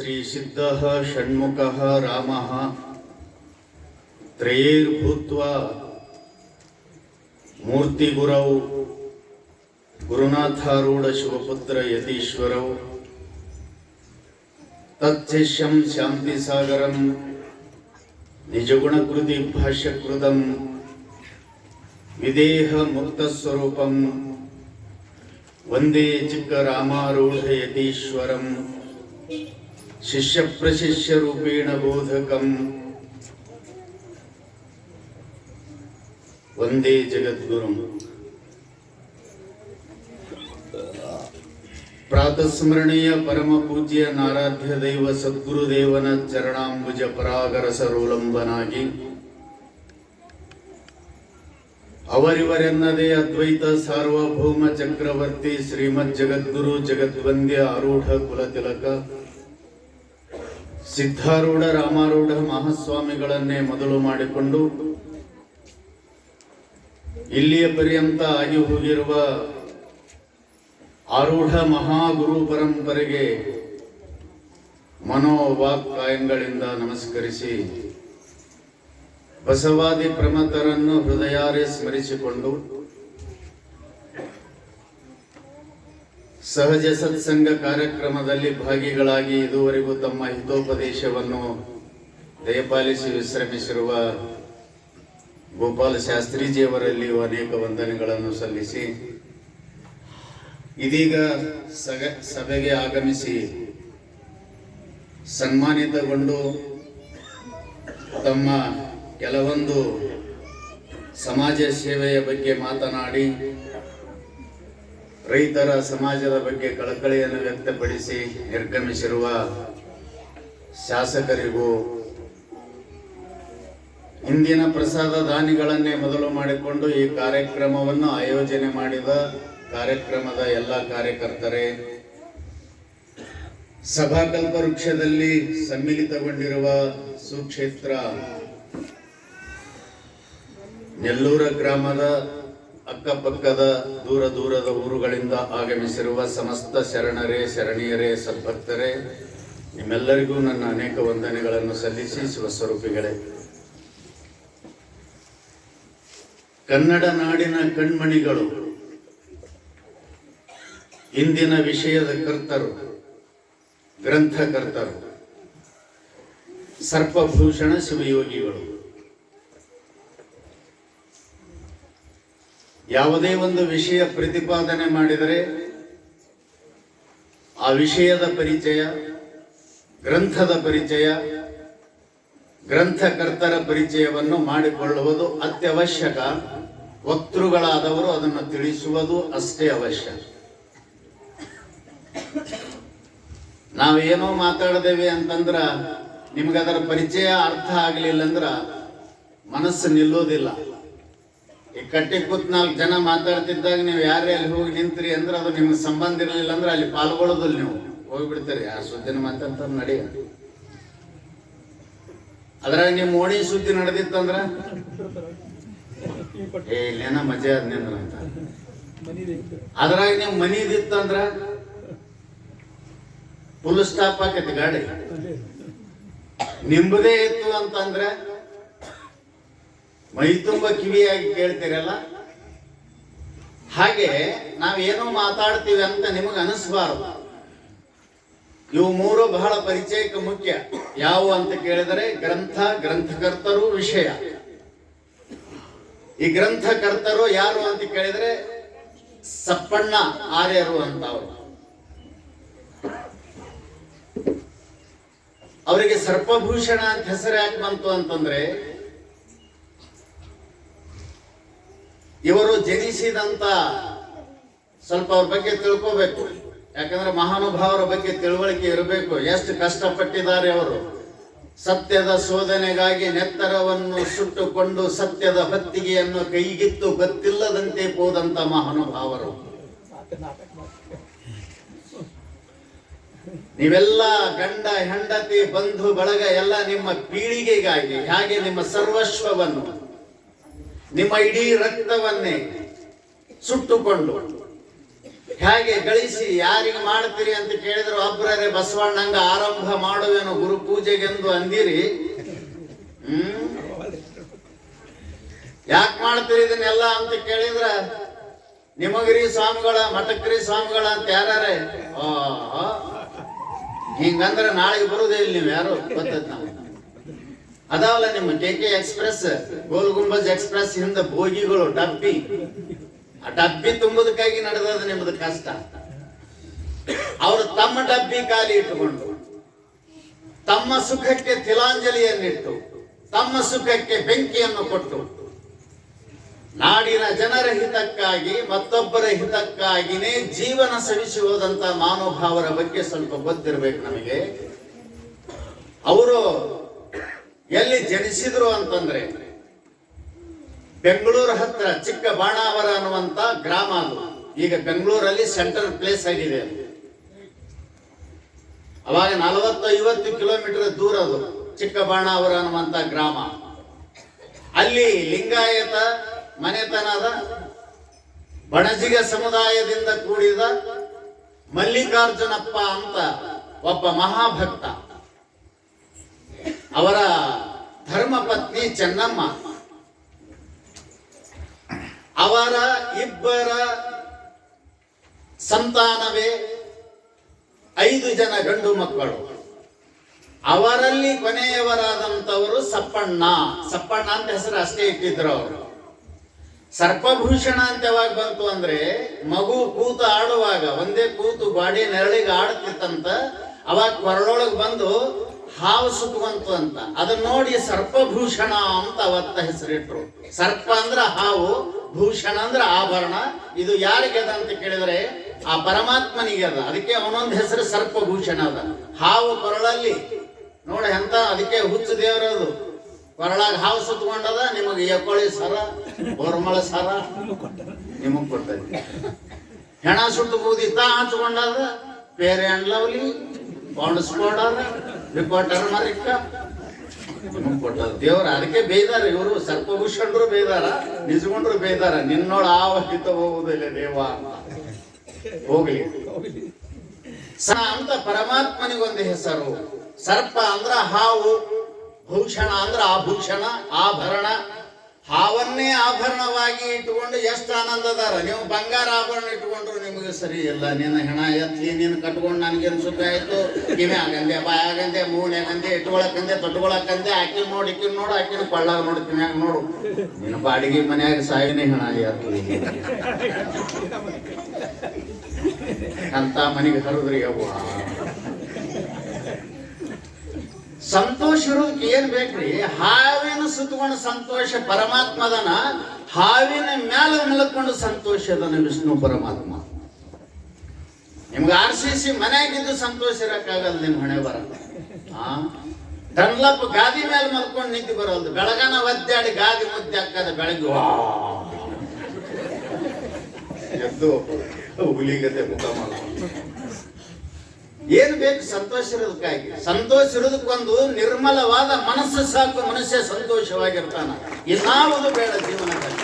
ಶ್ರೀಸಿದ್ಧಃ ಷಣ್ಮುಖಃ ರಾಮಃ ತ್ರಯೇರ್ಭೂತ್ವ ಮೂರ್ತಿಗುರೌ ಗುರುನಾಥಾರೂಢ ಶಿವಪುತ್ರ ಯತೀಶ್ವರೌ ತತ್ಶಿಷ್ಯಂ ಶಾಂತಿಸಾಗರಂ ನಿಜಗುಣಕೃತಿ ಭಾಷ್ಯಕೃತಂ ವಿದೇಹ ಮುಕ್ತಸ್ವರೂಪಂ ವಂದೇ ಚಿಕ್ಕ ರಾಮಾರೂಢ ಯತೀಶ್ವರಂ ಶಿಷ್ಯ ಪ್ರಶಿಷ್ಯ ರೂಪೇಣ ಬೋಧಕಂ. ಒಂದೇ ಜಗದ್ಗುರು. ಪ್ರಾತಸ್ಮರಣೀಯ ಪರಮ ಪೂಜ್ಯ ನಾರಾಧ್ಯ ದೈವ ಸದ್ಗುರುದೇವನ ಚರಣಾಂಬುಜ ಪರಾಗರಸರೋಲಂಬನಾಗಿ ಅವರಿವರೆನ್ನದೇ ಅದ್ವೈತ ಸಾರ್ವಭೌಮ ಚಕ್ರವರ್ತಿ ಶ್ರೀಮದ್ ಜಗದ್ಗುರು ಜಗದ್ವಂದ್ಯ ಆರೂಢ ಕುಲತಿಲಕ. ಸಿದ್ಧಾರೂಢ, ರಾಮಾರೂಢ ಮಹಾಸ್ವಾಮಿಗಳನ್ನೇ ಮೊದಲು ಮಾಡಿಕೊಂಡು ಇಲ್ಲಿಯ ಪರ್ಯಂತ ಆಗಿ ಹೋಗಿರುವ ಆರೂಢ ಮಹಾಗುರು ಪರಂಪರೆಗೆ ಮನೋವಾಕ್ಕಾಯಗಳಿಂದ ನಮಸ್ಕರಿಸಿ ಬಸವಾದಿ ಪ್ರಮತರನ್ನು ಹೃದಯಾರೆ ಸ್ಮರಿಸಿಕೊಂಡು ಸಹಜ ಸತ್ಸಂಗ ಕಾರ್ಯಕ್ರಮದಲ್ಲಿ ಭಾಗಿಗಳಾಗಿ ಇದುವರೆಗೂ ತಮ್ಮ ಹಿತೋಪದೇಶವನ್ನು ದಯಪಾಲಿಸಿ ವಿಶ್ರಮಿಸಿರುವ ಗೋಪಾಲ ಶಾಸ್ತ್ರೀಜಿಯವರಲ್ಲಿಯೂ ಅನೇಕ ವಂದನೆಗಳನ್ನು ಸಲ್ಲಿಸಿ, ಇದೀಗ ಸಗ, ಸಭೆಗೆ ಆಗಮಿಸಿ ಸನ್ಮಾನಿತಗೊಂಡು ತಮ್ಮ ಕೆಲವೊಂದು ಸಮಾಜ ಸೇವೆಯ ಬಗ್ಗೆ ಮಾತನಾಡಿ ರೈತರ ಸಮಾಜದ ಬಗ್ಗೆ ಕಳಕಳಿಯನ್ನು ವ್ಯಕ್ತಪಡಿಸಿ ನಿರ್ಗಮಿಸಿರುವ ಶಾಸಕರಿಗೂ ಇಂದಿನ ಪ್ರಸಾದ ದಾನಿಗಳನ್ನೇ ಮೊದಲು ಮಾಡಿಕೊಂಡು ಈ ಕಾರ್ಯಕ್ರಮವನ್ನು ಆಯೋಜನೆ ಮಾಡಿದ ಕಾರ್ಯಕ್ರಮದ ಎಲ್ಲ ಕಾರ್ಯಕರ್ತರೇ, ಸಭಾಕಲ್ಪ ವೃಕ್ಷದಲ್ಲಿ ಸಮ್ಮಿಲಿತಗೊಂಡಿರುವ ಸುಕ್ಷೇತ್ರ ನೆಲ್ಲೂರ ಗ್ರಾಮದ ಅಕ್ಕಪಕ್ಕದ ದೂರ ದೂರದ ಊರುಗಳಿಂದ ಆಗಮಿಸಿರುವ ಸಮಸ್ತ ಶರಣರೇ, ಶರಣೀಯರೇ, ಸದ್ಭಕ್ತರೇ, ನಿಮ್ಮೆಲ್ಲರಿಗೂ ನನ್ನ ಅನೇಕ ವಂದನೆಗಳನ್ನು ಸಲ್ಲಿಸಿ ಶಿವಸ್ವರೂಪಿಗಳೇ. ಕನ್ನಡ ನಾಡಿನ ಕಣ್ಮಣಿಗಳು, ಇಂದಿನ ವಿಷಯದ ಕರ್ತರು, ಗ್ರಂಥಕರ್ತರು, ಸರ್ಪಭೂಷಣ ಶಿವಯೋಗಿಗಳು. ಯಾವುದೇ ಒಂದು ವಿಷಯ ಪ್ರತಿಪಾದನೆ ಮಾಡಿದರೆ ಆ ವಿಷಯದ ಪರಿಚಯ, ಗ್ರಂಥದ ಪರಿಚಯ, ಗ್ರಂಥಕರ್ತರ ಪರಿಚಯವನ್ನು ಮಾಡಿಕೊಳ್ಳುವುದು ಅತ್ಯವಶ್ಯಕ. ವಕ್ತೃಗಳಾದವರು ಅದನ್ನು ತಿಳಿಸುವುದು ಅಷ್ಟೇ ಅವಶ್ಯ. ನಾವೇನೋ ಮಾತಾಡಿದೇವೆ ಅಂತಂದ್ರೆ ನಿಮ್ಗೆ ಅದರ ಪರಿಚಯ ಅರ್ಥ ಆಗಲಿಲ್ಲ ಅಂದ್ರೆ ಮನಸ್ಸು ನಿಲ್ಲೋದಿಲ್ಲ ಈ ಕಟ್ಟಿ ಕೂತ್ ನಾಲ್ಕು ಜನ ಮಾತಾಡ್ತಿದ್ದಾಗ ನೀವು ಯಾರೇ ಅಲ್ಲಿ ಹೋಗಿ ನಿಂತ್ರಿ ಅಂದ್ರೆ ಅದು ನಿಮ್ಗೆ ಸಂಬಂಧ ಇರಲಿಲ್ಲ ಅಂದ್ರೆ ಅಲ್ಲಿ ಪಾಲ್ಗೊಳ್ಳೋದಿಲ್ಲ ನೀವು. ಹೋಗ್ಬಿಡ್ತೀರಿ. ಆ ಸುದ್ದಿನ ಮಾತಾಡ್ತಾರೆ ನಡಿ. ಅದ್ರಾಗ ನಿಮ್ಮ ಓಣಿ ಸುದ್ದಿ ನಡೆದಿತ್ತಂದ್ರ? ಏ, ಇಲ್ಲೇನ ಮಜಾ ಆದ್ನಂದ್ರ ಅಂತ. ಅದ್ರಾಗ ನಿಮ್ ಮನಿದಿತ್ತಂದ್ರ ಫುಲ್ ಸ್ಟಾಪ್ ಆಕೈತಿ ಗಾಡಿ. ನಿಂಬದೇ ಇತ್ತು ಅಂತಂದ್ರೆ ಮೈ ತುಂಬ ಕಿವಿಯಾಗಿ ಕೇಳ್ತೀರಲ್ಲ? ಹಾಗೆ ನಾವೇನೋ ಮಾತಾಡ್ತೀವಿ ಅಂತ ನಿಮಗೆ ಅನಿಸ್ಬಾರ್ದು. ಇವು ಮೂರು ಬಹಳ ಪರಿಚಯಕ್ಕೆ ಮುಖ್ಯ. ಯಾವ ಅಂತ ಕೇಳಿದರೆ ಗ್ರಂಥ, ಗ್ರಂಥಕರ್ತರು ವಿಷಯ. ಈ ಗ್ರಂಥಕರ್ತರು ಯಾರು ಅಂತ ಕೇಳಿದರೆ ಸಪ್ಪಣ್ಣ ಆರ್ಯರು ಅಂತ ಅವರು ಅವರಿಗೆ ಸರ್ಪಭೂಷಣ ಅಂತ ಹೆಸರು ಯಾಕೆ ಬಂತು ಅಂತಂದ್ರೆ ಇವರು ಜನಿಸಿದಂತ ಸ್ವಲ್ಪ ಅವ್ರ ಬಗ್ಗೆ ತಿಳ್ಕೋಬೇಕು. ಯಾಕಂದ್ರೆ ಮಹಾನುಭಾವರ ಬಗ್ಗೆ ತಿಳುವಳಿಕೆ ಇರಬೇಕು. ಎಷ್ಟು ಕಷ್ಟಪಟ್ಟಿದ್ದಾರೆ ಅವರು. ಸತ್ಯದ ಶೋಧನೆಗಾಗಿ ನೆತ್ತರವನ್ನು ಸುಟ್ಟುಕೊಂಡು ಸತ್ಯದ ಭತ್ತಿಗೆಯನ್ನು ಕೈಗಿತ್ತು ಗೊತ್ತಿಲ್ಲದಂತೆ ಹೋದಂತ ಮಹಾನುಭಾವರು. ನೀವೆಲ್ಲ ಗಂಡ, ಹೆಂಡತಿ, ಬಂಧು, ಬಳಗ ಎಲ್ಲ ನಿಮ್ಮ ಪೀಳಿಗೆಗಾಗಿ, ಹಾಗೆ ನಿಮ್ಮ ಸರ್ವಸ್ವವನ್ನು ನಿಮ್ಮ ಇಡೀ ರಕ್ತವನ್ನೇ ಸುಟ್ಟುಕೊಂಡು ಹೇಗೆ ಗಳಿಸಿ, ಯಾರಿಗೆ ಮಾಡ್ತೀರಿ ಅಂತ ಕೇಳಿದ್ರು ಒಬ್ಬರೇ ಬಸವಣ್ಣಂಗ ಆರಂಭ ಮಾಡುವೆನು, ಗುರು ಪೂಜೆಗೆಂದು ಅಂದಿರಿ. ಹ್ಮ್? ಯಾಕೆ ಮಾಡ್ತೀರಿ ಇದನ್ನೆಲ್ಲ ಅಂತ ಕೇಳಿದ್ರ, ನಿಮಗ್ರಿ ಸ್ವಾಮಿಗಳ ಮಠಕ್ರಿ ಸ್ವಾಮಿಗಳ ಅಂತ ಯಾರೇ ಹಿಂಗಂದ್ರೆ ನಾಳೆಗೆ ಬರುದೇ ಇಲ್ಲ ನೀವು ಯಾರು? ಗೊತ್ತದ ನಾವು ಅದಾವಲ್ಲ ನಿಮ್ಮ K K express Gol Gumbaz express ಹಿಂದ ಬೋಗಿಗಳು, ಡಬ್ಬಿ. ಆ ಡಬ್ಬಿ ತುಂಬುದಕ್ಕಾಗಿ ನಡೆದದ ನಿಮ್ಮದು ಕಷ್ಟ. ಅವರು ತಮ್ಮ ಡಬ್ಬಿ ಖಾಲಿ ಇಟ್ಟುಕೊಂಡು, ತಮ್ಮ ಸುಖಕ್ಕೆ ತಿಲಾಂಜಲಿಯನ್ನಿಟ್ಟು, ತಮ್ಮ ಸುಖಕ್ಕೆ ಬೆಂಕಿಯನ್ನು ಕೊಟ್ಟು, ನಾಡಿನ ಜನರ ಹಿತಕ್ಕಾಗಿ, ಮತ್ತೊಬ್ಬರ ಹಿತಕ್ಕಾಗಿನೇ ಜೀವನ ಸವಿಸಿ ಮಾನೋಭಾವರ ಬಗ್ಗೆ ಸ್ವಲ್ಪ ಗೊತ್ತಿರಬೇಕು ನಮಗೆ. ಅವರು ಎಲ್ಲಿ ಜನಿಸಿದ್ರು ಅಂತಂದ್ರೆ ಬೆಂಗಳೂರು ಹತ್ರ ಚಿಕ್ಕ ಬಾಣಾವರ ಅನ್ನುವಂತ ಗ್ರಾಮ ಅದು. ಈಗ ಬೆಂಗಳೂರಲ್ಲಿ ಸೆಂಟ್ರಲ್ ಪ್ಲೇಸ್ ಆಗಿದೆ. ಅವಾಗ ನಲವತ್ತು ಐವತ್ತು ಕಿಲೋಮೀಟರ್ ದೂರ ಅದು, ಚಿಕ್ಕ ಬಾಣಾವರ ಅನ್ನುವಂತ ಗ್ರಾಮ. ಅಲ್ಲಿ ಲಿಂಗಾಯತ ಮನೆತನದ ಬಣಜಿಗ ಸಮುದಾಯದಿಂದ ಕೂಡಿದ ಮಲ್ಲಿಕಾರ್ಜುನಪ್ಪ ಅಂತ ಒಬ್ಬ ಮಹಾಭಕ್ತ. ಅವರ ಧರ್ಮಪತ್ನಿ ಚೆನ್ನಮ್ಮ. ಅವರ ಇಬ್ಬರ ಸಂತಾನವೇ ಐದು ಜನ ಗಂಡು ಮಕ್ಕಳು. ಅವರಲ್ಲಿ ಕೊನೆಯವರಾದಂಥವರು ಸಪ್ಪಣ್ಣ. ಸಪ್ಪಣ್ಣ ಅಂತ ಹೆಸರು ಅಷ್ಟೇ ಇಟ್ಟಿದ್ರು ಅವರು. ಸರ್ಪಭೂಷಣ ಅಂತ ಯಾವಾಗ ಬಂತು ಅಂದ್ರೆ ಮಗು ಕೂತು ಆಡುವಾಗ, ಒಂದೇ ಕೂತು ಬಾಡಿ ನೆರಳಿಗೆ ಆಡುತ್ತಿತ್ತಂತ ಅವಾಗ ಕೊರಳೊಳಗೆ ಬಂದು ಹಾವು ಸುತ್ತುವಂತು ಅಂತ. ಅದನ್ನ ನೋಡಿ ಸರ್ಪಭೂಷಣ ಅಂತ ಅವತ್ತ ಹೆಸರಿಟ್ರು. ಸರ್ಪ ಅಂದ್ರ ಹಾವು, ಭೂಷಣ ಅಂದ್ರ ಆಭರಣ. ಇದು ಯಾರಿಗೆ ಅದ ಅಂತ ಕೇಳಿದ್ರೆ ಆ ಪರಮಾತ್ಮನಿಗೆ ಅದ. ಅದಕ್ಕೆ ಅವನೊಂದು ಹೆಸರು ಸರ್ಪಭೂಷಣ ಅದ. ಹಾವು ಕೊರಳಲ್ಲಿ. ನೋಡಿ ಎಂತ, ಅದಕ್ಕೆ ಹುಚ್ಚು ದೇವರದು ಕೊರಳಾಗ ಹಾವು ಸುತ್ತಕೊಂಡದ ನಿಮಗೆ ಎಕೊಳಿ ಸರ, ಬೋರ್ಮಳ ಸರ. ನಿಮಗ್ ಕೊಡ್ತೈತಿ ಹೆಣ ಸುಟ್ಟು ಬೂದಿ ತಾ ಬೇರೆ ಲವ್ಲಿ ಬಾಂಡಿಸ್ಕೊಂಡದ ನಿಮಗ್ ಕೊಟ್ಟದ ದೇವ್ರ ಅದಕ್ಕೆ ಬೇಯ್ದಾರ, ಇವರು ಸರ್ಪಭೂಷಣರು ಬೇಯ್ದಾರ, ನಿಜಗೊಂಡ್ರು ಬೇಯ್ದಾರ. ನಿನ್ನೋಳ ಆವಹಿತ ಹಿತ ಹೋಗುದಿಲ್ಲ ದೇವ ಹೋಗ್ಲಿ. ಸ ಅಂತ ಪರಮಾತ್ಮನಿಗೊಂದು ಹೆಸರು. ಸರ್ಪ ಅಂದ್ರ ಹಾವು, ಭೂಷಣ ಅಂದ್ರ ಆಭೂಷಣ, ಆಭರಣ ಹಾವನ್ನೇ ಆಭರಣವಾಗಿ ಇಟ್ಟುಕೊಂಡು ಎಷ್ಟು ಆನಂದದಾರ ನೀವು ಬಂಗಾರ ಆಭರಣ ಇಟ್ಕೊಂಡ್ರು ನಿಮಗೆ ಸರಿ ಇಲ್ಲ. ನಿನ್ನ ಹೆಣ ಎತ್ಲಿ ನೀನು ಕಟ್ಕೊಂಡು ನನಗೇನು ಸುಖ ಆಯಿತು? ಕಿವಿ ಆಗಂದೆ ಮೂನು ಆಗಂದೆ ಇಟ್ಕೊಳಕಂದೆ ತೊಟ್ಕೊಳಕಂದೆ ಆಕಿ ನೋಡಿ, ಇಕ್ಕಿನ ನೋಡು, ಆಕಿನ ಕೊಳ್ಳಾಗ ನೋಡ್ತೀನಿ ಕಿವ್ಯಾಗ ನೋಡು. ನಿನ್ನ ಬಾಡಿಗೆ ಮನೆಯಾಗ ಸಾಯಿನೇ ಹೆಣ ಎತ್ಲಿ. ಅಂತ ಮನೆಗೆ ಹರಿದ್ರಿ ಅವ್ವ. ಸಂತೋಷ ಇರೋದಕ್ಕೆ ಏನ್ ಬೇಕ್ರಿ? ಹಾವಿನ ಸುತ್ತಕೊಂಡು ಸಂತೋಷ ಪರಮಾತ್ಮದನ ಹಾವಿನ ಮ್ಯಾಲ ಮಲ್ಕೊಂಡು ಸಂತೋಷ ಅದನ ವಿಷ್ಣು ಪರಮಾತ್ಮ. ನಿಮ್ಗೆ ಆರ್ ಸಿ ಸಿ ಮನೆಯಾಗಿದ್ದು ಸಂತೋಷ ಇರಕ್ಕಾಗಲ್ಲ ನಿಮ್ ಹಣೆ ಬರಲ್ಲ ಆ? ಡನ್ಲಪ್ ಗಾದಿ ಮೇಲೆ ಮಲ್ಕೊಂಡು ನಿಂತು ಬರೋದು. ಬೆಳಗಾನ ಒದ್ದಾಡಿ ಗಾದಿ ಮುದ್ದೆ ಹಾಕದ ಬೆಳಗ್ಗೆ ಎದ್ದು ಹುಲಿಗತೆ ಮುಖ ಮಾಡ್ಕೊಂಡು. ಏನ್ ಬೇಕು ಸಂತೋಷ ಇರೋದಕ್ಕಾಗಿ? ಸಂತೋಷ ಇರೋದಕ್ಕೊಂದು ನಿರ್ಮಲವಾದ ಮನಸ್ಸು ಸಾಕು ಮನುಷ್ಯ ಸಂತೋಷವಾಗಿರ್ತಾನ. ಇನ್ನಾವುದು ಬೇಡ ಜೀವನದಲ್ಲಿ.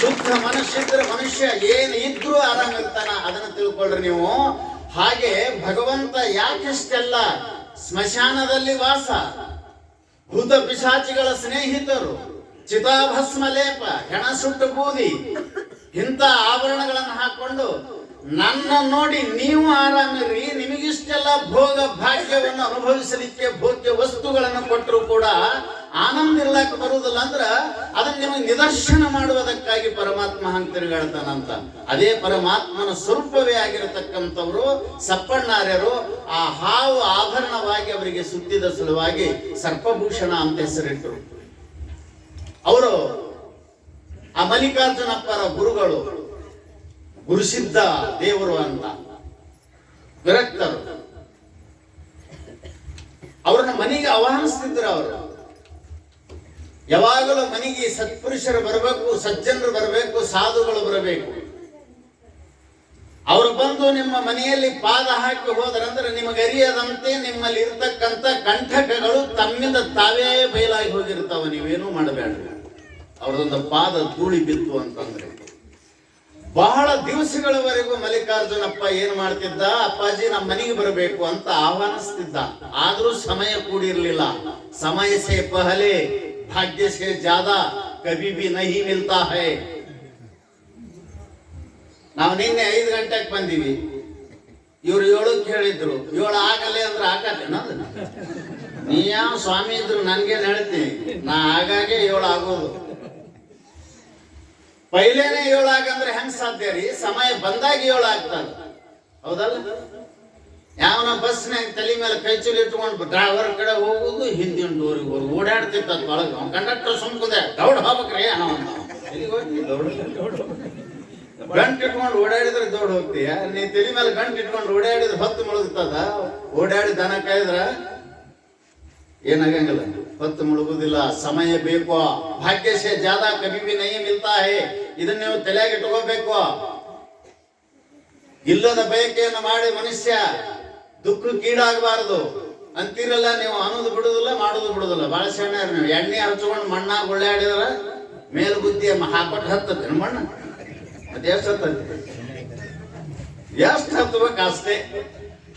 ಶುದ್ಧ ಮನಸ್ಸಿದ್ರೆ ಮನುಷ್ಯ ಏನು ಇದ್ರೂ ಆರಾಮಿರ್ತಾನ ಅದನ್ನ ತಿಳ್ಕೊಳ್ರಿ ನೀವು. ಹಾಗೆ ಭಗವಂತ ಯಾಕೆಷ್ಟೆಲ್ಲ ಸ್ಮಶಾನದಲ್ಲಿ ವಾಸ, ಭೂತ ಪಿಶಾಚಿಗಳ ಸ್ನೇಹಿತರು ಚಿತಾಭಸ್ಮ ಲೇಪ ಹೆಣ ಸುಟ್ಟು ಬೂದಿ, ಇಂಥ ಆಭರಣಗಳನ್ನು ಹಾಕೊಂಡು ನನ್ನ ನೋಡಿ ನೀವು ಆರಾಮಿರಿ, ನಿಮಗಿಷ್ಟೆಲ್ಲ ಭೋಗ ಭಾಗ್ಯವನ್ನು ಅನುಭವಿಸಲಿಕ್ಕೆ ಭೋಗ್ಯ ವಸ್ತುಗಳನ್ನು ಕೊಟ್ಟರು ಕೂಡ ಆನಂದ ಇರ್ಲಾಕ ಬರುವುದಿಲ್ಲ ಅಂದ್ರ ಅದನ್ನ ನಿಮಗೆ ನಿದರ್ಶನ ಮಾಡುವುದಕ್ಕಾಗಿ ಪರಮಾತ್ಮ ಹಂಗೆ ತಿರುಗಾಡ್ತಾನಂತ ಅದೇ ಪರಮಾತ್ಮನ ಸ್ವರೂಪವೇ ಆಗಿರತಕ್ಕಂಥವ್ರು, ಸಪ್ಪಣ್ಣಾರ್ಯರು, ಆ ಹಾವು ಆಭರಣವಾಗಿ ಅವರಿಗೆ ಸುತ್ತಿದ ಸಲುವಾಗಿ ಸರ್ಪಭೂಷಣ ಅಂತ ಹೆಸರಿಟ್ಟರು ಅವರು ಆ ಮಲ್ಲಿಕಾರ್ಜುನಪ್ಪರ ಗುರುಗಳು. ಗುರುಸಿದ್ಧ ದೇವರು ಅಂತ. ವಿರಕ್ತರು. ಅವ್ರನ್ನ ಮನೆಗೆ ಆಹ್ವಾನಿಸ್ತಿದ್ರು ಅವರು. ಯಾವಾಗಲೂ ಮನೆಗೆ ಸತ್ಪುರುಷರು ಬರಬೇಕು, ಸಜ್ಜನರು ಬರಬೇಕು, ಸಾಧುಗಳು ಬರಬೇಕು. ಅವರು ಬಂದು ನಿಮ್ಮ ಮನೆಯಲ್ಲಿ ಪಾದ ಹಾಕಿ ಹೋದರಂದ್ರೆ ನಿಮಗೆ ಅರಿಯದಂತೆ ನಿಮ್ಮಲ್ಲಿ ಇರತಕ್ಕಂಥ ಕಂಠಕಗಳು ತಮ್ಮಿಂದ ತಾವೇ ಬಯಲಾಗಿ ಹೋಗಿರ್ತಾವ. ನೀವೇನೂ ಮಾಡಬೇಡ ಅವ್ರದೊಂದು ಪಾದ ಧೂಳಿ ಬಿತ್ತು ಅಂತಂದ್ರೆ. ಬಹಳ ದಿವಸಗಳವರೆಗೂ ಮಲ್ಲಿಕಾರ್ಜುನಪ್ಪ ಏನ್ ಮಾಡ್ತಿದ್ದ? ಅಪ್ಪಾಜಿ ನಮ್ಮ ಮನೆಗೆ ಬರಬೇಕು ಅಂತ ಆಹ್ವಾನಿಸ್ತಿದ್ದ. ಆದ್ರೂ ಸಮಯ ಕೂಡಿರ್ಲಿಲ್ಲ. ಸಮಯ ಸೇ ಪಹಲೆ, ಭಾಗ್ಯ ಸೇ ಜಾದಾ ಕಬಿ ಬಿ ನಹಿ ಮಿಲ್ತಾ ಹೈ. ನಾವು ನಿನ್ನೆ ಐದು ಗಂಟೆಗೆ ಬಂದೀವಿ. ಇವ್ರು ಏಳಕ್ಕೆ ಹೇಳಿದ್ರು. ಏಳು ಆಗಲ್ಲೇ ಅಂದ್ರೆ ಆಗಲ್ಲ ನೀ ಯಾವ ಸ್ವಾಮಿ ಇದ್ರು ನನ್ಗೇನು ಹೇಳ್ತೀನಿ ನಾ ಆಗಾಗೆ ಏಳು ಆಗೋದು. ಪೈಲೇನೆ ಏಳು ಆಗಂದ್ರೆ ಹೆಂಗ್ ಸಾಧ್ಯ ರೀ? ಸಮಯ ಬಂದಾಗ ಏಳು ಆಗ್ತದ ಹೌದಲ್ಲ? ಯಾವನ ಬಸ್ನಾಗ ತಲೆ ಮೇಲೆ ಕೈ ಚೀಲ ಇಟ್ಕೊಂಡು ಡ್ರೈವರ್ ಕಡೆ ಹೋಗುದು, ಹಿಂದಿನ ಡೋರಿಗೆ ಹೋಗಿ ಓಡಾಡ್ತಿತ್ತ ಒಳಗೆ ಕಂಡಕ್ಟರ್ ಸುಮ್ಕುದೆ ದೌಡ್ ಹೋಗ್ಬೇಕ್ರಿ ಹೋಗ್ತಿ. ಗಂಟ್ ಇಟ್ಕೊಂಡು ಓಡಾಡಿದ್ರೆ ದೌಡ್ ಹೋಗ್ತೀಯ? ನೀ ತಲೆ ಮೇಲೆ ಗಂಟು ಇಟ್ಕೊಂಡು ಓಡಾಡಿದ್ರೆ ಹೊತ್ತು ಮುಳುಗ್ತದ? ಓಡಾಡಿ ದನ ಕಾಯ್ದ್ರ? ಏನಾಗಂಗಿಲ್ಲ. ಹೊತ್ತು ಮುಳುಗುದಿಲ್ಲ. ಸಮಯ ಬೇಕು? ಭಾಗ್ಯಶೇ ಜಾದ ಕಬಿ ನಹಿ ಮಿಲ್ತಾ ಹೇ ಇದನ್ನ ನೀವು ತಲೆಯಾಗಿ ಇಟ್ಕೋಬೇಕು ಇಲ್ಲದ ಬಯಕೆಯನ್ನು ಮಾಡಿ ಮನುಷ್ಯ ದುಃಖಕ್ಕೀಡಾಗಬಾರದು ಅಂತೀರಲ್ಲ, ನೀವು ಅನ್ನೋದು ಬಿಡುದಿಲ್ಲ, ಮಾಡೋದು ಬಿಡುದಿಲ್ಲ. ಬಹಳ ಸಣ್ಣ ನೀವು? ಎಣ್ಣೆ ಹಚ್ಕೊಂಡು ಮಣ್ಣಾಗ ಉಳ್ಳಾಡಿದ್ರ ಮೇಲ್ ಬುದ್ಧಿ ಹಾಕೊಟ್ಟು ಹತ್ತತ್ತೆ. ಮಣ್ಣ? ಮತ್ತೆ ಎಷ್ಟು ಎಷ್ಟು ಹತ್ತಬೇಕು ಅಷ್ಟೇ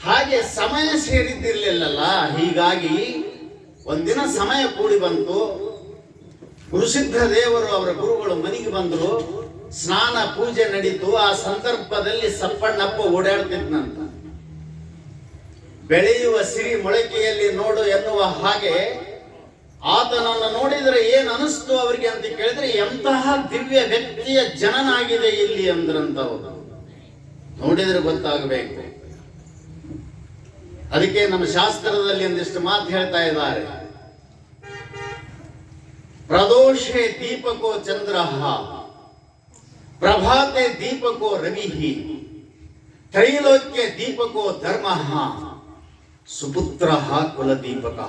ಹಾಗೆ ಸಮಯ ಸೇರಿದ್ದಿರ್ಲಿಲ್ಲಲ್ಲ, ಹೀಗಾಗಿ ಒಂದಿನ ಸಮಯ ಕೂಡಿ ಬಂತು. ಗುರುಸಿದ್ಧ ದೇವರು ಅವರ ಗುರುಗಳು ಮನೆಗೆ ಬಂದರು. ಸ್ನಾನ, ಪೂಜೆ ನಡೀತು. ಆ ಸಂದರ್ಭದಲ್ಲಿ ಸಪ್ಪಣ್ಣಪ್ಪ ಓಡಾಡ್ತಿದ್ನಂತ. ಬೆಳೆಯುವ ಸಿರಿ ಮೊಳಕೆಯಲ್ಲಿ ನೋಡು ಎನ್ನುವ ಹಾಗೆ ಆತನನ್ನು ನೋಡಿದ್ರೆ ಏನ್ ಅನಿಸ್ತು ಅವರಿಗೆ ಅಂತ ಕೇಳಿದ್ರೆ, ಎಂತಹ ದಿವ್ಯ ವ್ಯಕ್ತಿಯ ಜನನಾಗಿದೆ ಇಲ್ಲಿ ಅಂದ್ರಂತವ್ರು ನೋಡಿದ್ರೆ ಗೊತ್ತಾಗಬೇಕು. ಅದಕ್ಕೆ ನಮ್ಮ ಶಾಸ್ತ್ರದಲ್ಲಿ ಒಂದಿಷ್ಟು ಮಾತು ಹೇಳ್ತಾ ಇದ್ದಾರೆ. ಪ್ರದೋಷೆ ದೀಪಕೋ ಚಂದ್ರ ಪ್ರಭಾತೆ ದೀಪಕೋ ರವಿ ತ್ರೈಲೋಕ್ಯ ದೀಪಕೋ ಧರ್ಮ, ಸುಪುತ್ರ ಕುಲದೀಪಕ.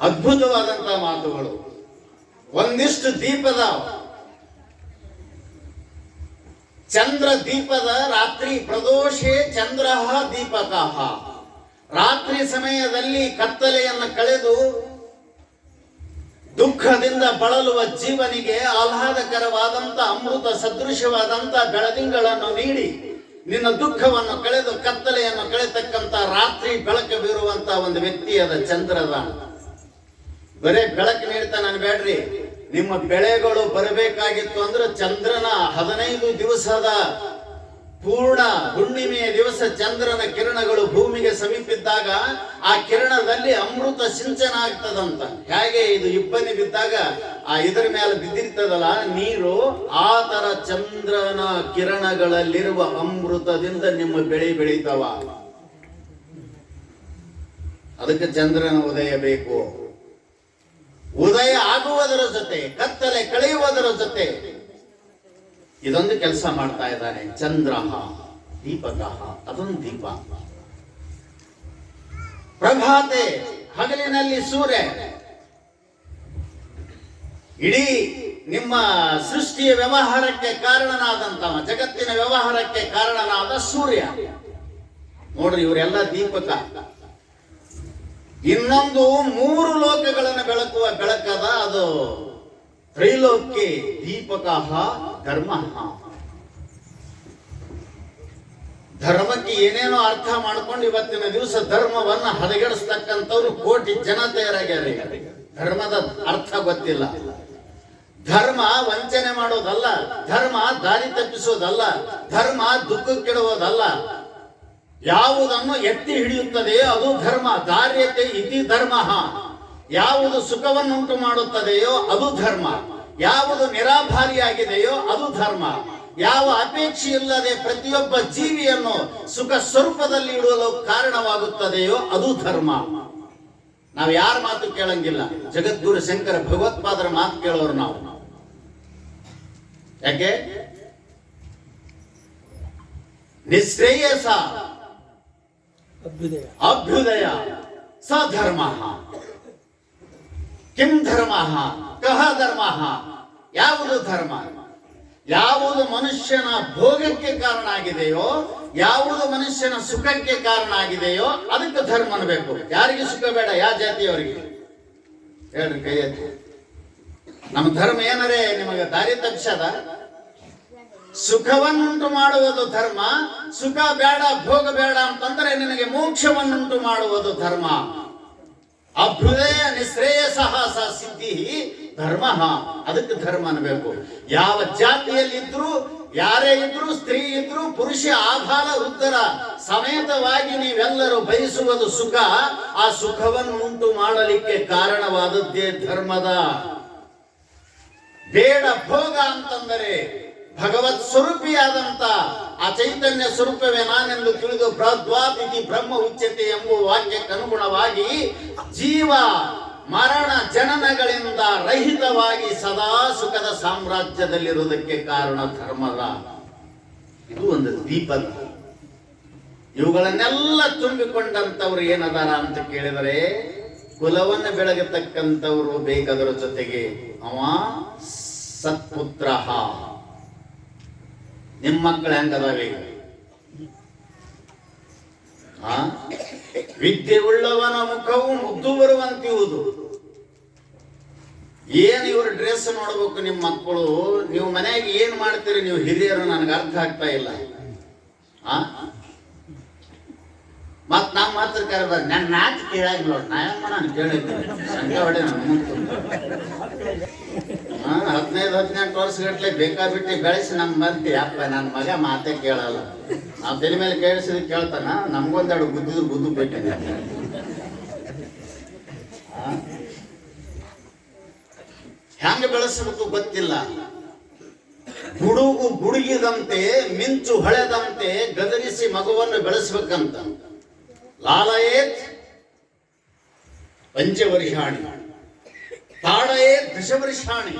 ಅದ್ಭುತವಾದಂತಹ ಮಾತುಗಳು. ಒಂದಿಷ್ಟು ದೀಪದ ಚಂದ್ರ ದೀಪದ ರಾತ್ರಿ ಪ್ರದೋಷೆ ಚಂದ್ರ ದೀಪಕ ರಾತ್ರಿ ಸಮಯದಲ್ಲಿ ಕತ್ತಲೆಯನ್ನು ಕಳೆದು ದುಃಖದಿಂದ ಬಳಲುವ ಜೀವನಿಗೆ ಆಹ್ಲಾದಕರವಾದಂತ ಅಮೃತ ಸದೃಶವಾದಂತ ಬೆಳದಿಂಗಳನ್ನು ನೀಡಿ ನಿನ್ನ ದುಃಖವನ್ನು ಕಳೆದು ಕತ್ತಲೆಯನ್ನು ಕಳೆತಕ್ಕಂತ ರಾತ್ರಿ ಬೆಳಕು ಬೀರುವಂತ ಒಂದು ವ್ಯಕ್ತಿ ಅದ ಚಂದ್ರದ ಬರೇ ಬೆಳಕು ನಾನು ಅನ್ಬೇಡ್ರಿ ನಿಮ್ಮ ಬೆಳೆಗಳು ಬರಬೇಕಾಗಿತ್ತು ಅಂದ್ರೆ ಚಂದ್ರನ ಹದಿನೈದು ದಿವಸದ ಪೂರ್ಣ ಹುಣ್ಣಿಮೆಯ ದಿವಸ ಚಂದ್ರನ ಕಿರಣಗಳು ಭೂಮಿಗೆ ಸಮೀಪಿದ್ದಾಗ ಆ ಕಿರಣದಲ್ಲಿ ಅಮೃತ ಸಿಂಚನ ಆಗ್ತದಂತ. ಹೇಗೆ ಇದು ಇಬ್ಬನಿ ಬಿದ್ದಾಗ ಆ ಇದರ ಮೇಲೆ ಬಿದ್ದಿರ್ತದಲ್ಲ, ನೀರು ಆ ತರ ಚಂದ್ರನ ಕಿರಣಗಳಲ್ಲಿರುವ ಅಮೃತದಿಂದ ನಿಮ್ಮ ಬೆಳೆ ಬೆಳೀತಾವ. ಅದಕ್ಕೆ ಚಂದ್ರನ ಉದಯ ಬೇಕು. ಉದಯ ಆಗುವುದರ ಜೊತೆ, ಕತ್ತಲೆ ಕಳೆಯುವುದರ ಜೊತೆ. ಇದೊಂದು ಕೆಲಸ ಮಾಡ್ತಾ ಇದ್ದಾನೆ ಚಂದ್ರ ದೀಪಕಃ ಅದೊಂದು ದೀಪ. ಪ್ರಭಾತೆ, ಹಗಲಿನಲ್ಲಿ ಸೂರ್ಯ. ಇಡೀ ನಿಮ್ಮ ಸೃಷ್ಟಿಯ ವ್ಯವಹಾರಕ್ಕೆ ಕಾರಣನಾದಂತಹ, ಜಗತ್ತಿನ ವ್ಯವಹಾರಕ್ಕೆ ಕಾರಣನಾದ ಸೂರ್ಯ. ನೋಡ್ರಿ, ಇವರೆಲ್ಲ ದೀಪಕ. ಇನ್ನೊಂದು ಮೂರು ಲೋಕಗಳನ್ನು ಬೆಳಕುವ ಬೆಳಕದ ಅದು ತ್ರೈಲೋಕ್ಯ ದೀಪಕ ಧರ್ಮ ಧರ್ಮಕ್ಕೆ ಏನೇನೋ ಅರ್ಥ ಮಾಡ್ಕೊಂಡು ಇವತ್ತಿನ ದಿವಸ ಧರ್ಮವನ್ನ ಹದಗೆಡಿಸ್ತಕ್ಕಂಥವ್ರು ಕೋಟಿ ಜನ ತಯಾರಾಗ್ಯಾರ. ಧರ್ಮದ ಅರ್ಥ ಗೊತ್ತಿಲ್ಲ ಧರ್ಮ ವಂಚನೆ ಮಾಡೋದಲ್ಲ, ಧರ್ಮ ದಾರಿ ತಪ್ಪಿಸೋದಲ್ಲ, ಧರ್ಮ ದುಃಖಕ್ಕಿಡುವುದಲ್ಲ ಯಾವುದನ್ನು ಎತ್ತಿ ಹಿಡಿಯುತ್ತದೆ ಅದು ಧರ್ಮ. ದಾರ್ಯತೆ ಇತಿ ಧರ್ಮ. ಯಾವುದು ಸುಖವನ್ನುಂಟು ಮಾಡುತ್ತದೆಯೋ ಅದು ಧರ್ಮ. ಯಾವುದು ನಿರಾಭಾರಿಯಾಗಿದೆಯೋ ಅದು ಧರ್ಮ. ಯಾವ ಅಪೇಕ್ಷೆ ಇಲ್ಲದೆ ಪ್ರತಿಯೊಬ್ಬ ಜೀವಿಯನ್ನು ಸುಖ ಸ್ವರೂಪದಲ್ಲಿ ಇಡಲು ಕಾರಣವಾಗುತ್ತದೆಯೋ ಅದು ಧರ್ಮ. ನಾವು ಯಾರ ಮಾತು ಕೇಳಂಗಿಲ್ಲ. ಜಗದ್ಗುರು ಶಂಕರ ಭಗವತ್ಪಾದರ ಮಾತು ಕೇಳೋರು ನಾವು. ಯಾಕೆ? ನಿಶ್ರೇಯಸ ಅಭ್ಯುದಯ. ಸ ಧರ್ಮ. ಕಿಂ ಧರ್ಮ. ಕಹ ಧರ್ಮ. ಯಾವುದು ಧರ್ಮ? ಯಾವುದು ಮನುಷ್ಯನ ಭೋಗಕ್ಕೆ ಕಾರಣ ಆಗಿದೆಯೋ, ಯಾವುದು ಮನುಷ್ಯನ ಸುಖಕ್ಕೆ ಕಾರಣ ಆಗಿದೆಯೋ, ಅದಕ್ಕೆ ಧರ್ಮ ಅನ್ಬೇಕು ಯಾರಿಗೆ ಸುಖ ಬೇಡ? ಯಾವ ಜಾತಿಯವರಿಗೆ? ಹೇಳ್ರಿ ಕೈ ನಮ್ಮ ಧರ್ಮ ಏನರೇ? ನಿಮಗೆ ದಾರಿ ತಪ್ಪಿಸದ ಸುಖವನ್ನುಂಟು ಮಾಡುವುದು ಧರ್ಮ ಸುಖ ಬೇಡ, ಭೋಗ ಬೇಡ ಅಂತಂದ್ರೆ ನಿನಗೆ ಮೋಕ್ಷವನ್ನುಂಟು ಮಾಡುವುದು ಧರ್ಮ. ಅಭ್ಯುದಯ ನಿಶ್ರೇಯಸ ಸ ಸಿದ್ಧಿ ಧರ್ಮ. ಅದಕ್ಕೆ ಧರ್ಮ ಅನ್ಬೇಕು ಯಾವ ಜಾತಿಯಲ್ಲಿ ಇದ್ರು, ಯಾರೇ ಇದ್ರು, ಸ್ತ್ರೀ ಇದ್ರು, ಪುರುಷ ಆಧಾರ ಉತ್ತರ ಸಮೇತವಾಗಿ ನೀವೆಲ್ಲರೂ ಬಯಸುವುದು ಸುಖ. ಆ ಸುಖವನ್ನು ಉಂಟು ಮಾಡಲಿಕ್ಕೆ ಕಾರಣವಾದದ್ದೇ ಧರ್ಮದ. ಬೇಡ ಭೋಗ ಅಂತಂದರೆ ಭಗವತ್ ಸ್ವರೂಪಿಯಾದಂತ ಆ ಚೈತನ್ಯ ಸ್ವರೂಪವೇ ನಾನೆಂದು ತಿಳಿದು ಪ್ರದ್ವಾಪಿತಿ ಬ್ರಹ್ಮ ಉಚ್ಯತೆ ಎಂಬುವ ವಾಕ್ಯಕ್ಕೆ ಅನುಗುಣವಾಗಿ ಜೀವ ಮರಣ ಜನನಗಳಿಂದ ರಹಿತವಾಗಿ ಸದಾ ಸುಖದ ಸಾಮ್ರಾಜ್ಯದಲ್ಲಿರುವುದಕ್ಕೆ ಕಾರಣ ಧರ್ಮದ. ಇದು ಒಂದು ದೀಪದ ಇವುಗಳನ್ನೆಲ್ಲ ತುಂಬಿಕೊಂಡಂತವ್ರು ಏನದಾರ ಅಂತ ಕೇಳಿದರೆ, ಕುಲವನ್ನು ಬೆಳಗತಕ್ಕಂಥವ್ರು ಬೇಕಾದರ ಜೊತೆಗೆ ಅವ ಸತ್ಪುತ್ರ ನಿಮ್ಮ ಮಕ್ಕಳು ಹೆಂಗದಾವೆ? ವಿದ್ಯೆ ಉಳ್ಳವನ ಮುಖವು ಮುದ್ದು ಬರುವಂತಿರುವುದು. ಏನ್ ಇವ್ರ ಡ್ರೆಸ್ ನೋಡ್ಬೇಕು ನಿಮ್ಮ ಮಕ್ಕಳು? ನೀವು ಮನೆಯಾಗ ಏನ್ ಮಾಡ್ತೀರಿ ನೀವು ಹಿರಿಯರು, ನನಗೆ ಅರ್ಥ ಆಗ್ತಾ ಇಲ್ಲ. ಮತ್ ನಮ್ಮ ಮಾತ್ರ ಕರೆದ ನನ್ನ ನಾಚ್ ಕೇಳಾಗ ನೋಡ್ ನಾನು ಕೇಳಿದ್ದೀನಿ. ಸಂಘ ಹೊಡೆ ಹಾ ಹದಿನೈದು, ಹದಿನೆಂಟು ವರ್ಷ ಗಟ್ಲೆ ಬೇಕಾಬಿಟ್ಟು ಬೆಳೆಸಿ ನಮ್ ಬಂತಿ ಅಪ್ಪ ನನ್ನ ಮಗ ಮಾತೇ ಕೇಳಲ್ಲ. ನಾವು ತಲೆ ಮೇಲೆ ಕೇಳಿಸಿದ್ರೆ ಕೇಳ್ತಾನ, ನಮ್ಗೊಂದೆರಡು ಗುದ್ದಿದ್ರು ಗುದ್ದು ಬಿಟ್ಟಿದೆ. ಹೆಂಗ ಬೆಳೆಸಬೇಕು ಗೊತ್ತಿಲ್ಲ. ಗುಡುಗು ಗುಡುಗಿದಂತೆ, ಮಿಂಚು ಹೊಳೆದಂತೆ ಗದರಿಸಿ ಮಗುವನ್ನು ಬೆಳೆಸ್ಬೇಕಂತ. ಲಾಲಯೇತ್, ಪಂಚವರ್ಷಾಣಿ. ತಾಡಯೇ ದಶವರ್ಷಾಣಿ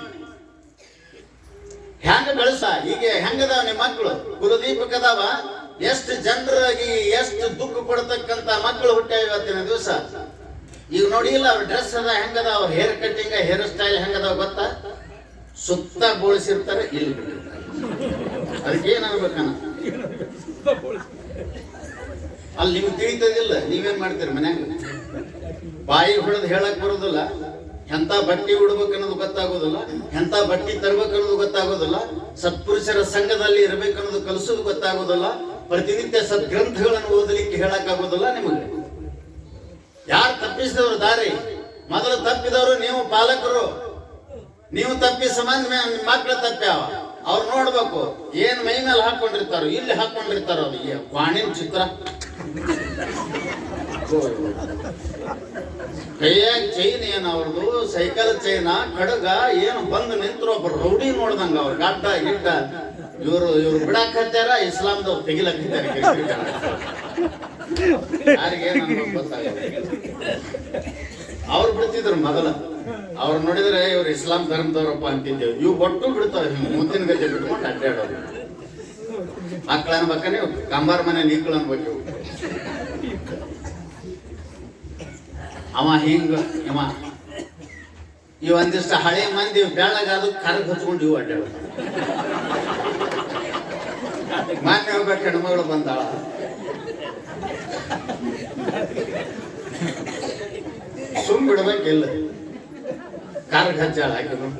ಹೆಂಗ ಬೆಳೆಸ? ಈಗ ಹೆಂಗದಾವ ನಿಮ್ಮ ಮಕ್ಕಳು ಕುಲದೀಪಕದಾವ ಎಷ್ಟು ಜನರಾಗಿ ಎಷ್ಟು ದುಃಖ ಕೊಡ್ತಕ್ಕಂತ ಮಕ್ಕಳು ಹುಟ್ಟ್ಯಾವ ಇವತ್ತಿನ ದಿವಸ? ಈಗ ನೋಡಿ ಇಲ್ಲ ಅವ್ರ ಡ್ರೆಸ್ ಅದ, ಹೆಂಗದ? ಅವ್ರ ಹೇರ್ ಕಟ್ಟಿಂಗ್ ಹೇರ್ ಸ್ಟೈಲ್ ಹೆಂಗದಾವ ಗೊತ್ತಾ? ಸುತ್ತ ಬೋಳಿಸಿರ್ತಾರೆ, ಇಲ್ಲಿ ಬಿಟ್ಟಿರ್ತಾರೆ. ಅದಕ್ಕೆ ಅಲ್ಲಿ ನಿಮ್ಗೆ ತಿಳಿತದಿಲ್ಲ, ನೀವೇನ್ ಮಾಡ್ತೀರಿ ಮನ್ಯಾಗ? ಬಾಯಿ ಹೊಡೆದು ಹೇಳಕ್ ಬರೋದಿಲ್ಲ. ಎಂತ ಬಟ್ಟಿ ಉಡ್ಬೇಕು ಅನ್ನೋದು ಗೊತ್ತಾಗೋದಿಲ್ಲ, ಎಂತ ಬಟ್ಟಿ ತರ್ಬೇಕು ಅನ್ನೋದು ಗೊತ್ತಾಗೋದಿಲ್ಲ, ಸತ್ಪುರುಷರ ಸಂಘದಲ್ಲಿ ಇರಬೇಕು ಅನ್ನೋದು ಕಲಿಸೋದು ಗೊತ್ತಾಗೋದಿಲ್ಲ, ಪ್ರತಿನಿತ್ಯ ಸದ್ಗ್ರಂಥಗಳನ್ನು ಓದಲಿಕ್ಕೆ ಹೇಳಕ್ ಆಗೋದಿಲ್ಲ ನಿಮಗೆ. ಯಾರು ತಪ್ಪಿಸಿದವರು ದಾರಿ? ಮೊದಲು ತಪ್ಪಿದವರು ನೀವು ಪಾಲಕರು. ನೀವು ತಪ್ಪಿ ಸಂಬಂಧ ನಿಮ್ಮ ಮಕ್ಳು ತಪ್ಪ್ಯಾವ. ಅವ್ರು ನೋಡ್ಬೇಕು, ಏನ್ ಮೈ ಮೇಲೆ ಹಾಕೊಂಡಿರ್ತಾರೋ ಇಲ್ಲಿ ಹಾಕೊಂಡಿರ್ತಾರೋ ಬಾಣಿನ ಚಿತ್ರ. ಕೈಯಾಗ ಚೈನ್ ಏನ್ ಅವ್ರದ್ದು ಸೈಕಲ್ ಚೈನ ಕಡಗ, ಏನು ಬಂದು ನಿಂತ್ರು ಒಬ್ಬ ರೌಡಿ ನೋಡ್ದಂಗ ಅವ್ರ ಗಡ್ಡ, ಗಿಡ್ಡ. ಇವರು, ಇವ್ರು ಬಿಡಾಕ್ ಹತ್ತಾರ ಇಸ್ಲಾಂದವ್ರು ತೆಗಿಲಕ್ ಅವ್ರು ಬಿಡ್ತಿದ್ರು ಮೊದಲ. ಅವ್ರು ನೋಡಿದ್ರೆ ಇವ್ರು ಇಸ್ಲಾಂ ಧರ್ಮದವ್ರಪ್ಪ ಅಂತಿದ್ದೇವೆ. ಇವು ಒಟ್ಟು ಬಿಡ್ತಾವೆ ಮುಂದಿನ ಗದ್ದೆ ಬಿಟ್ಕೊಂಡು ಅಡ್ಡಾಡೋದು. ಮಕ್ಕಳ ಅನ್ಬೇಕ ನೀವು ಕಂಬಾರ ಮನೆ ನೀಕ್ಳು ಅನ್ಬೇಕು. ಅವ ಹಿಂಗ, ಅವ. ಈ ಒಂದಿಷ್ಟ ಹಳೆ ಮಂದಿ ಬೆಳಗಾದ ಕರಗ್ ಹಚ್ಕೊಂಡು ಇವು ಅಡ್ಡ ಮಾನ್ಯ ಹೋಗ್ಬೇಕು ಹೆಣ್ಮಗಳು ಬಂದಾಳ. ಸುಮ್ ಬಿಡ್ಬೇಕಿಲ್ಲ ಕಾರ್ಗ್ ಹಚ್ಚಾಳ ಹಾಕಿದ್ರು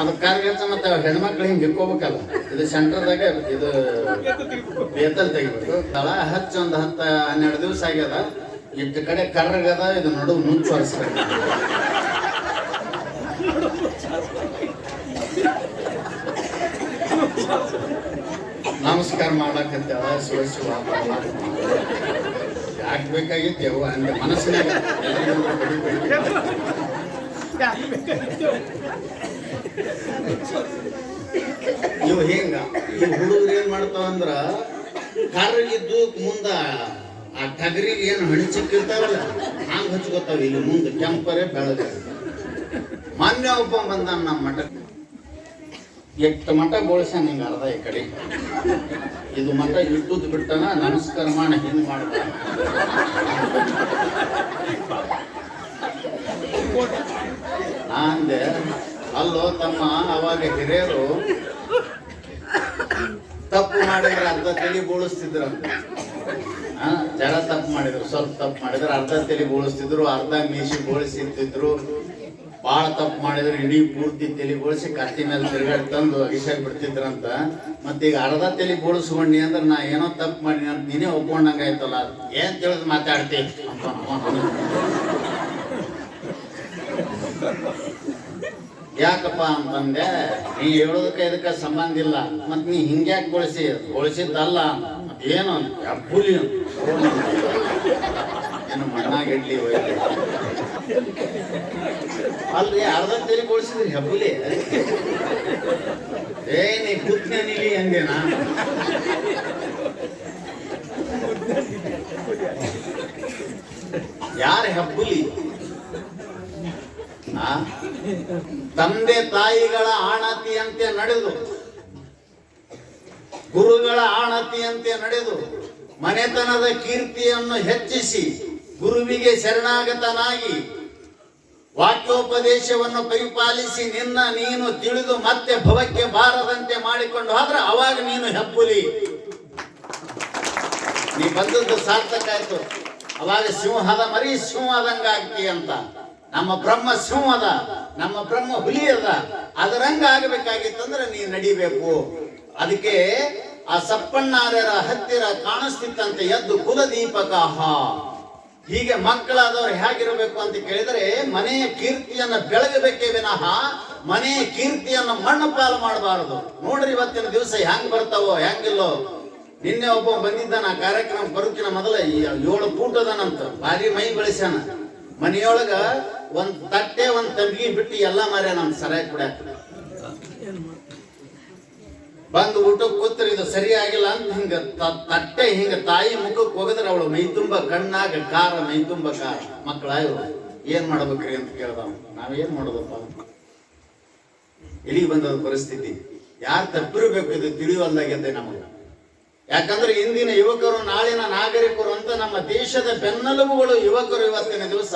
ಅದು ಕಾರ್ಗ್ ಹಚ್ಚ ಮತ್ತೆ ಹೆಣ್ಮಕ್ಳು ಹಿಂಗೆ ಇಟ್ಕೋಬೇಕಲ್ಲ. ಇದು ಸೆಂಟರ್ದಾಗ ಇದು ಬೇತಲ್ ತೆಗಿಬೇಕು. ತಳ ಹಚ್ಚ ಒಂದು ಹತ್ತ, ಹನ್ನೆರಡು ದಿವಸ ಆಗ್ಯದ. ಇಟ್ಟು ಕಡೆ ಕರ್ರಗದ ಇದು ನಡು ನುಚ್ಚು ಹರಿಸ್ಬೇಕು ನಮಸ್ಕಾರ ಮಾಡಕತ್ತೇವ ಶಿವ ಶಿವ ಯಾಕೆ ಯವ್ವ? ಅಂದ್ರೆ ಮನಸ್ಸಿನಾಗ. ಇವು ಹೆಂಗ? ಈ ಹುಡುಗರು ಏನ್ ಮಾಡ್ತಾವ ಅಂದ್ರ ಕರ್ರಗಿದ್ದು ಮುಂದ ಆ ಟಗರಿಗೆ ಏನು ಹಣಿಚಿಕ್ಕಿರ್ತಾವಲ್ಲ ಹಂಗ ಹಚ್ಕೋತಾವ ಇಲ್ಲಿ ಮುಂದೆ, ಕೆಂಪರೇ ಬೆಳಗ. ಮೊನ್ನೆ ಒಬ್ಬ ಬಂದ ನಮ್ಮ ಮಠ ಎಷ್ಟು ಮಠ ಬೋಳ್ಸ್ಯಾನ ಹಿಂಗ ಅರ್ಧ ಈ ಕಡೆ ಇದು ಮಠ ಇಟ್ಟುದ್ ಬಿಟ್ಟನ ನಮಸ್ಕಾರ ಮಾಡಿ ಹಿಂಗ್ ಮಾಡ್ದ. ನಾಂದೆ ಅಲ್ಲೋ ತಮ್ಮ ಅವಾಗ ಹಿರಿಯರು ತಪ್ಪು ಮಾಡಿದ್ರೆ ಅರ್ಧ ತಲೆ ಬೋಳಿಸ್ತಿದ್ರು. ಜರ ತಪ್ಪು ಮಾಡಿದ್ರು, ಸ್ವಲ್ಪ ತಪ್ಪು ಮಾಡಿದ್ರು, ಅರ್ಧ ತಲೆ ಬೋಳಿಸ್ತಿದ್ರು, ಅರ್ಧ ಮೀಸಿ ಬೋಳಿಸಿದ್ರು ಭಾಳ ತಪ್ಪು ಮಾಡಿದ್ರೆ, ಇಡೀ ಪೂರ್ತಿ ತಲೆ ಬೋಳಿಸಿ ಕತ್ತಿ ಮೇಲೆ ತಿರುಗಾಡಿ ತಂದು ಅಗಿಸಾಗಿ ಬಿಡ್ತಿದ್ರಂತ. ಮತ್ತೆ ಈಗ ಅರ್ಧ ತಲೆ ಬೋಳಿಸ್ಕೊಂಡಿ ಅಂದ್ರೆ ನಾ ಏನೋ ತಪ್ಪು ಮಾಡಿ ನೀನೇ ಒಪ್ಕೊಂಡಂಗ ಆಯ್ತಲ್ಲ ಏನ್ ತಿಳಿದು ಮಾತಾಡ್ತಿ? ಅಂತ ಯಾಕಪ್ಪ ಅಂತಂದೆ, ನೀ ಹೇಳೋದಕ್ಕೆ ಇದಕ್ಕೆ ಸಂಬಂಧ ಇಲ್ಲ. ಮತ್ ನೀ ಹಿಂಗ್ಯಾಕ್ ಗೊಳಿಸಿ? ಗೊಳಿಸಿದ್ದಲ್ಲ ಏನು ಅಬ್ಬುಲಿ ಏನು ಮಣ್ಣಾಗಿಡ್ಲಿ ಅಲ್ರಿ, ಅರ್ಧ ತಲೆ ಗೊಳಿಸಿದ್ರಿ ಹೆಬ್ಬುಲಿ ಏ, ನೀ ಕೂತ್ನೆ ನೀಲಿ ಹಂಗೇನಾ? ಯಾರ ಹೆಬ್ಬುಲಿ ಆ? ತಂದೆ ತಾಯಿಗಳ ಆಣತಿಯಂತೆ ನಡೆದು, ಗುರುಗಳ ಆಣತಿಯಂತೆ ನಡೆದು, ಮನೆತನದ ಕೀರ್ತಿಯನ್ನು ಹೆಚ್ಚಿಸಿ, ಗುರುವಿಗೆ ಶರಣಾಗತನಾಗಿ, ವಾಕ್ಯೋಪದೇಶವನ್ನು ಪರಿಪಾಲಿಸಿ ನಿನ್ನ ನೀನು ತಿಳಿದು ಮತ್ತೆ ಭವಕ್ಕೆ ಬಾರದಂತೆ ಮಾಡಿಕೊಂಡು ಹೋದ್ರೆ ಅವಾಗ ನೀನು ಹೆಬ್ಬುಲಿ. ನೀ ಬಂದದ್ದು ಸಾರ್ಥಕ ಆಯ್ತು. ಅವಾಗ ಸಿಂಹದ ಮರಿ ಸಿಂಹದಂಗ ಆಗ್ತಿ ಅಂತ. ನಮ್ಮ ಬ್ರಹ್ಮ ಸಿಂಹದ ನಮ್ಮ ಬ್ರಹ್ಮ ಹುಲಿ ಅದ ಅದರಂಗ ಆಗಬೇಕಾಗಿತ್ತಂದ್ರೆ ನೀ ನಡಿಬೇಕು. ಅದಕ್ಕೆ ಆ ಸಪ್ಪಣ್ಣಾರ್ಯರ ಹತ್ತಿರ ಕಾಣಿಸ್ತಿತ್ತಂತೆ ಎದ್ದು ಕುಲದೀಪಕ ಹೀಗೆ ಮಕ್ಕಳಾದವ್ರು ಹೇಗಿರಬೇಕು ಅಂತ ಕೇಳಿದರೆ, ಮನೆಯ ಕೀರ್ತಿಯನ್ನ ಬೆಳಗಬೇಕೇ ವಿನಃ ಮನೆಯ ಕೀರ್ತಿಯನ್ನು ಮಣ್ಣು ಪಾಲು ಮಾಡಬಾರದು. ನೋಡ್ರಿ ಇವತ್ತಿನ ದಿವಸ ಹೆಂಗ್ ಬರ್ತಾವೋ, ಹೆಂಗಿಲ್ಲೋ. ನಿನ್ನೆ ಒಬ್ಬ ಬಂದಿದ್ದಾನ ಕಾರ್ಯಕ್ರಮ ಬರುಕಿನ ಮೊದಲ ಏಳು ಪೂಟದನಂತ ಭಾರಿ ಮೈ ಬೆಳೆಸ್ಯಾನ. ಮನೆಯೊಳಗ ಒಂದ್ ತಟ್ಟೆ, ಒಂದ್ ತಂಬಿಗೆ ಬಿಟ್ಟು ಎಲ್ಲ ಮಾರ ನಮ್ ಸರಾಯ್ ಕುಡ್ಯಾಕ ಬಂದು ಊಟಕ್ಕೆ ಕೂತ್ರಿ ಇದು ಸರಿಯಾಗಿಲ್ಲ ಅಂತ ಹಿಂಗ ತಟ್ಟೆ ಹಿಂಗ ತಾಯಿ ಮುಖಕ್ಕೆ ಹೋಗಿದ್ರೆ ಅವಳು ಮೈ ತುಂಬ ಕಣ್ಣಾಗ ಕಾರ ಮೈ ತುಂಬ ಕಾರ ಮಕ್ಕಳ ಏನ್ ಮಾಡ್ಬೇಕ್ರಿ ಅಂತ ಕೇಳ್ದ ನಾವೇನ್ ಮಾಡೋದಪ್ಪ? ಎಲ್ಲಿಗೆ ಬಂದದ ಪರಿಸ್ಥಿತಿ? ಯಾರು ತಪ್ಪಿರ್ಬೇಕು ಇದು ತಿಳಿವಲ್ದಾಗಿದೆ ನಮಗೆ. ಯಾಕಂದ್ರೆ ಇಂದಿನ ಯುವಕರು, ನಾಳಿನ ನಾಗರಿಕರು ಅಂತ ನಮ್ಮ ದೇಶದ ಬೆನ್ನೆಲುಬುಗಳು ಯುವಕರು ಇವತ್ತಿನ ದಿವಸ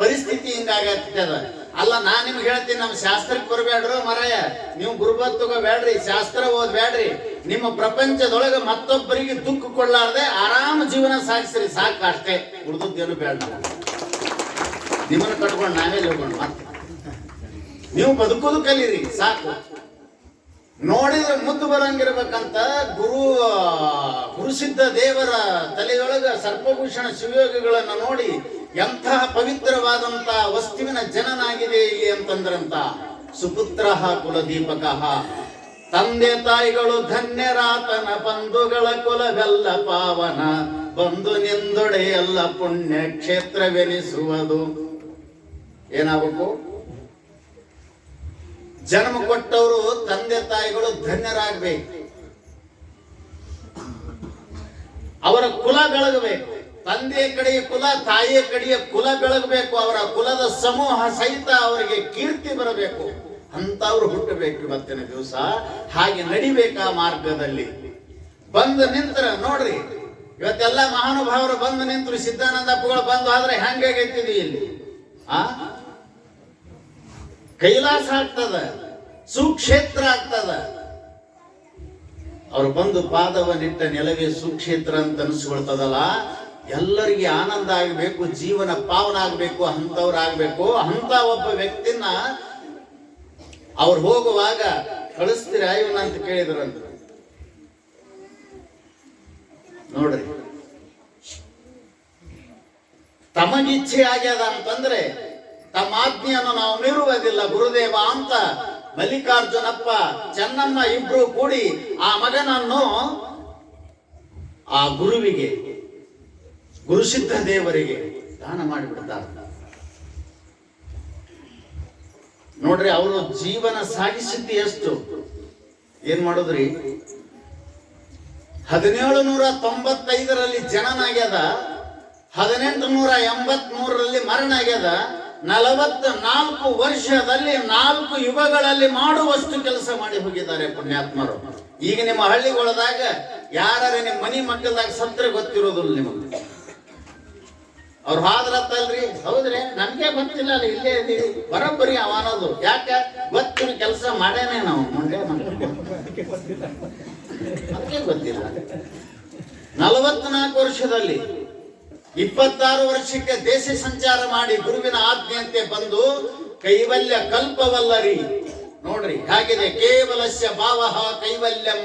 ಪರಿಸ್ಥಿತಿ ಹಿಂಗಾಗತ್ತದ ಅಲ್ಲ ನಾ ನಿಮ್ಗೆ ಹೇಳ್ತೀನಿ ನಮ್ಮ ಶಾಸ್ತ್ರಕ್ಕೆ ಬರಬೇಡ್ರೋ ಮರಾಯ. ನೀವು ಗುರುಬತ್ ತಗೋಬೇಡ್ರಿ, ಶಾಸ್ತ್ರ ಓದ್ಬೇಡ್ರಿ. ನಿಮ್ಮ ಪ್ರಪಂಚದೊಳಗೆ ಮತ್ತೊಬ್ಬರಿಗೆ ದುಃಖ ಕೊಡ್ಲಾರ್ದೆ ಆರಾಮ ಜೀವನ ಸಾಗಿಸ್ರಿ, ಸಾಕು ಅಷ್ಟೇ. ಉಳಿದೇನು ಬೇಡ ನಿಮ್ಮನ್ನು ಕಟ್ಕೊಂಡು ನಾವೇ ಹೋಗೋಣ ಮತ್ತೆ ನೀವು ಬದುಕೋದು ಕಲೀರಿ, ಸಾಕು. ನೋಡಿದ್ರೆ ಮುದ್ದು ಬರಂಗಿರ್ಬೇಕಂತ ಗುರು ಗುರುಸಿದ್ಧ ದೇವರ ತಲೆಯೊಳಗ ಸರ್ಪಭೂಷಣ ಶಿವಯೋಗಿಗಳನ್ನ ನೋಡಿ ಎಂತಹ ಪವಿತ್ರವಾದಂತ ವಸ್ತುವಿನ ಜನನಾಗಿದೆ ಇಲ್ಲಿ ಅಂತಂದ್ರಂತ. ಸುಪುತ್ರ ಕುಲದೀಪಕ ತಂದೆ ತಾಯಿಗಳು ಧನ್ಯರಾತನ, ಬಂಧುಗಳ ಕುಲವೆಲ್ಲ ಪಾವನ ಬಂದು ನಿಂದೊಡೆಯಲ್ಲ ಪುಣ್ಯ ಕ್ಷೇತ್ರವೆನಿಸುವುದು ಏನಾಗಬೇಕು? ಜನ್ಮ ಕೊಟ್ಟವರು ತಂದೆ ತಾಯಿಗಳು ಧನ್ಯರಾಗಬೇಕು. ಅವರ ಕುಲ ಬೆಳಗಬೇಕು. ತಂದೆ ಕಡೆಯ ಕುಲ, ತಾಯಿಯ ಕಡೆಯ ಕುಲ ಬೆಳಗಬೇಕು. ಅವರ ಕುಲದ ಸಮೂಹ ಸಹಿತ ಅವರಿಗೆ ಕೀರ್ತಿ ಬರಬೇಕು. ಅಂತವ್ರು ಹುಟ್ಟಬೇಕು ಇವತ್ತಿನ ದಿವಸ. ಹಾಗೆ ನಡಿಬೇಕಾ ಮಾರ್ಗದಲ್ಲಿ. ಬಂದು ನಿಂತರ ನೋಡ್ರಿ, ಇವತ್ತೆಲ್ಲ ಮಹಾನುಭಾವರು ಬಂದು ನಿಂತರು ಸಿದ್ಧಾನಂದಪ್ಪಗಳು ಬಂದು ಆದ್ರೆ ಹೆಂಗಾಗೈತಿದೆ ಇಲ್ಲಿ? ಆ? ಕೈಲಾಸ ಆಗ್ತದ, ಸುಕ್ಷೇತ್ರ ಆಗ್ತದ. ಅವ್ರು ಬಂದು ಪಾದವನ್ನಿಟ್ಟ ನೆಲವೇ ಸುಕ್ಷೇತ್ರ ಅಂತ ಅನಿಸ್ಕೊಳ್ತದಲ್ಲ, ಎಲ್ಲರಿಗೆ ಆನಂದ ಆಗಬೇಕು, ಜೀವನ ಪಾವನ ಆಗಬೇಕು ಅಂತವ್ರಾಗಬೇಕು ಅಂತ ಒಬ್ಬ ವ್ಯಕ್ತಿನ ಅವ್ರು ಹೋಗುವಾಗ ಕಳಿಸ್ತೀರಾ ಇವನ ಅಂತ ಕೇಳಿದ್ರಂತ ನೋಡ್ರಿ. ತಮಗಿಚ್ಛೆ ಆಗ್ಯದ ಅಂತಂದ್ರೆ ತಮ್ಮ ಆಜ್ಞೆಯನ್ನು ನಾವು ಮೀರುವುದಿಲ್ಲ ಗುರುದೇವ ಅಂತ ಮಲ್ಲಿಕಾರ್ಜುನಪ್ಪ, ಚೆನ್ನಮ್ಮ ಇಬ್ರು ಕೂಡಿ ಆ ಮಗನನ್ನು ಆ ಗುರುವಿಗೆ, ಗುರುಸಿದ್ಧ ದೇವರಿಗೆ ದಾನ ಮಾಡಿಬಿಡ್ತಾರೆ. ನೋಡ್ರಿ, ಅವರು ಜೀವನ ಸಾಗಿಸಿದ್ದು ಎಷ್ಟು? ಏನ್ ಮಾಡುದ್ರಿ? ಹದಿನೇಳು ನೂರ ತೊಂಬತ್ತೈದರಲ್ಲಿ ಜನನಾಗ್ಯದ, ಹದಿನೆಂಟು ನೂರ ಎಂಬತ್ ಮರಣ ಆಗ್ಯದ ನಾಲ್ಕು ವರ್ಷದಲ್ಲಿ ನಾಲ್ಕು ಯುಗಗಳಲ್ಲಿ ಮಾಡುವಷ್ಟು ಕೆಲಸ ಮಾಡಿ ಹೋಗಿದ್ದಾರೆ ಪುಣ್ಯಾತ್ಮರು. ಈಗ ನಿಮ್ಮ ಹಳ್ಳಿಗೊಳದಾಗ ಯಾರ ನಿಮ್ಮ ಮನಿ ಮಕ್ಕಳದಾಗ ಸತ್ರ ಗೊತ್ತಿರೋದಿಲ್ಲ ನಿಮಗೆ. ಅವ್ರು ಹಾದ್ರತ್ತಲ್ರಿ? ಹೌದ್ರಿ? ನಮ್ಗೆ ಗೊತ್ತಿಲ್ಲ ಅಲ್ಲ ಇಲ್ಲೇ ಇದೀವಿ ಬರೋಬ್ಬರಿ ಅವನದು. ಯಾಕೆ? ಗೊತ್ತಿನ ಕೆಲಸ ಮಾಡೇನೆ ನಾವು, ಮುಂದೆ ಅದಕ್ಕೆ ಗೊತ್ತಿಲ್ಲ. ನಲವತ್ನಾಲ್ಕು ವರ್ಷದಲ್ಲಿ ಇಪ್ಪತ್ತಾರು ವರ್ಷಕ್ಕೆ ದೇಶ ಸಂಚಾರ ಮಾಡಿ ಗುರುವಿನ ಆಜ್ಞೆಯಂತೆ ಬಂದು ಕೈವಲ್ಯ ಕಲ್ಪವಲ್ಲರಿ. ನೋಡ್ರಿ, ಹಾಗಿದೆ? ಕೇವಲಸ್ಯ ಭಾವಹ ಕೈವಲ್ಯಂ.